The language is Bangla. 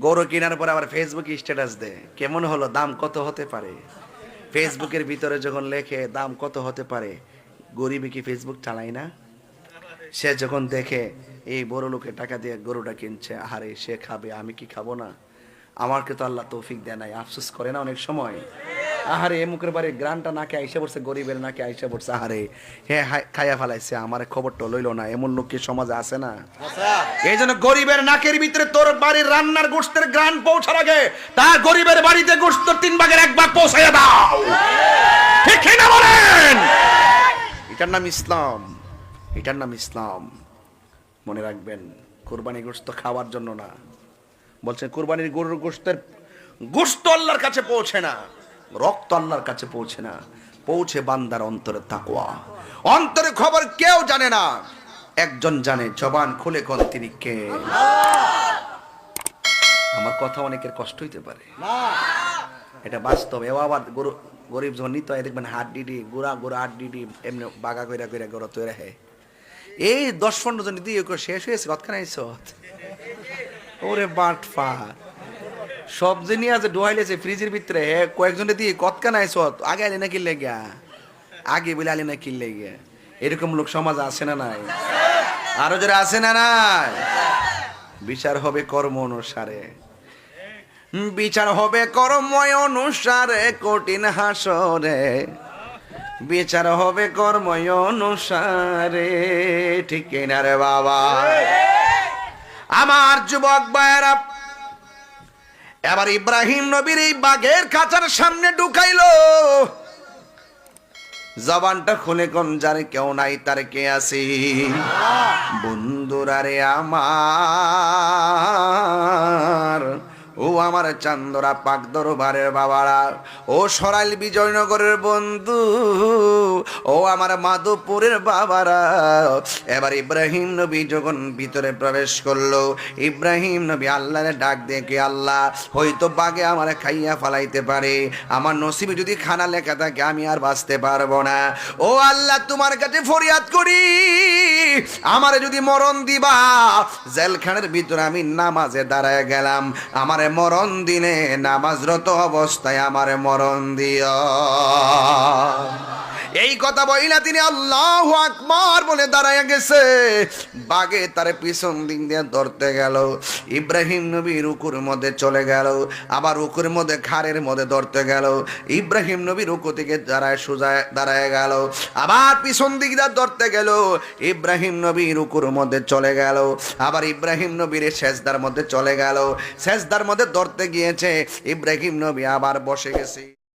গরু কেনার পর আবার ফেসবুকে স্ট্যাটাস দেয়। কেমন হলো? দাম কত হতে পারে? ফেসবুকের ভিতরে যখন লেখে, দাম কত হতে পারে? গরিবে কি ফেসবুক চালায় না? সে যখন দেখে, এই বড় লোকে টাকা দিয়ে গরুটা কিনছে, আহারে, সে খাবে, আমি কি খাব না? আমাকে তো আল্লাহ তৌফিক দেয় নাই। আফসোস করে না অনেক সময়? আহারে এ মুখের বাড়ি গ্রানটা নাকে আইসা পড়ছে গরিবের নাকে আইসা পড়ছে আহারে। হে হাই- খাইয়া ফেলাইছে আমার খবরটা লইলো না এমন লোক কি সমাজে আছে না? এই জন্য গরিবের নাকের ভিতরে তোর বাড়ির রান্নার গোষ্ঠের গ্রান পৌঁছার আগে তার গরিবের বাড়িতে গোষ্ঠ তিন ভাগের এক ভাগ পৌঁছাইয়া দাও। ঠিক না বলেন? এটার নাম ইসলাম। এটার নাম ইসলাম। মনে রাখবেন কোরবানি গোস্ত খাওয়ার জন্য না। বলছেন কোরবানির গরুর গোস্তের গোস্ত আল্লাহর কাছে পৌঁছে না। রক্ত আল্লাহর কাছে পৌঁছে না পৌঁছে বান্দার অন্তরে তাকওয়া। অন্তরে খবর কেউ জানে না একজন জানে জবান খুলে কোন তিনি কে। আমার কথা অনেকের কষ্ট হইতে পারে। এটা বাস্তব। এও আবার গরু গরিব যখন নিতে দেখবেন হাত ডিডি গুড়া গুড়া হাত ডিডি এমনি বাগা কইরা কইরা গরু তৈরি হয়। এই দশ পনেরো জন দিয়ে শেষ হয়েছে কতখানে আইসত? ওরে বাট ফা সব জিনিস আছে ডুয়াইলেছে ফ্রিজের ভিতরে হে কয়েকজনে দিয়ে কতকা নাই আইসত আগে আলি না কিনলে গিয়া আগে বলে আলি না কিনলে গিয়া এরকম লোক সমাজ আছে না নাই? আরও যারা আছে না নাই? বিচার হবে কর্ম অনুসারে। বিচার হবে কর্ময় অনুসারে কঠিন হাসরে। বিচার হবে কর্ময় অনুসারে ঠিক না রে বাবা? আমার যুবক ভাইয়েরা এবার ইব্রাহিম নবীর এই বাঘের খাঁচার সামনে ঢুকাইল। জবানটা খুলে কোন জানে কেউ নাই তার কে আসি বন্ধুরা রে আমার। আমার চান্দরা পাক দরবারের বাবারা। ও সরাইল বিজয়নগরের বন্ধু, ও আমার মাধবপুরের বাবারা। এবার ইব্রাহিম নবী যখন ভিতরে প্রবেশ করল, ইব্রাহিম নবী আল্লাহরে ডাক দেখে আল্লাহ, হয়তো বাগে আমার খাইয়া ফালাইতে পারে। আমার নসিবে যদি খানা লেখা থাকে, আমি আর বাঁচতে পারব না। ও আল্লাহ, তোমার কাছে ফরিয়াদ করি। আমারে যদি মরণ দিবা, জেলখানের ভিতরে আমি নামাজে দাঁড়ায় গেলাম। আমারে মরণ দিনে নামাজরত অবস্থায় আমার মরণ দিয়া। কথা বই না তিনি, আল্লাহ আকবার বলে দাঁড়ায় গেছে। বাগে তার পিছন দিক দিয়ে ধরতে গেল। ইব্রাহিম নবী রুকুর মধ্যে চলে গেল। আবার রুকুর মধ্যে খারের মধ্যে ধরতে গেল। ইব্রাহিম নবী রুকু থেকে দাঁড়ায় সোজা দাঁড়ায় গেল। আবার পিছন দিক দিয়ে ধরতে গেল। ইব্রাহিম নবী রুকুর মধ্যে চলে গেল। আবার ইব্রাহিম নবীর শেষদার মধ্যে চলে গেল। শেষদার মধ্যে ধরতে গিয়েছে। ইব্রাহিম নবী আবার বসে গেছে।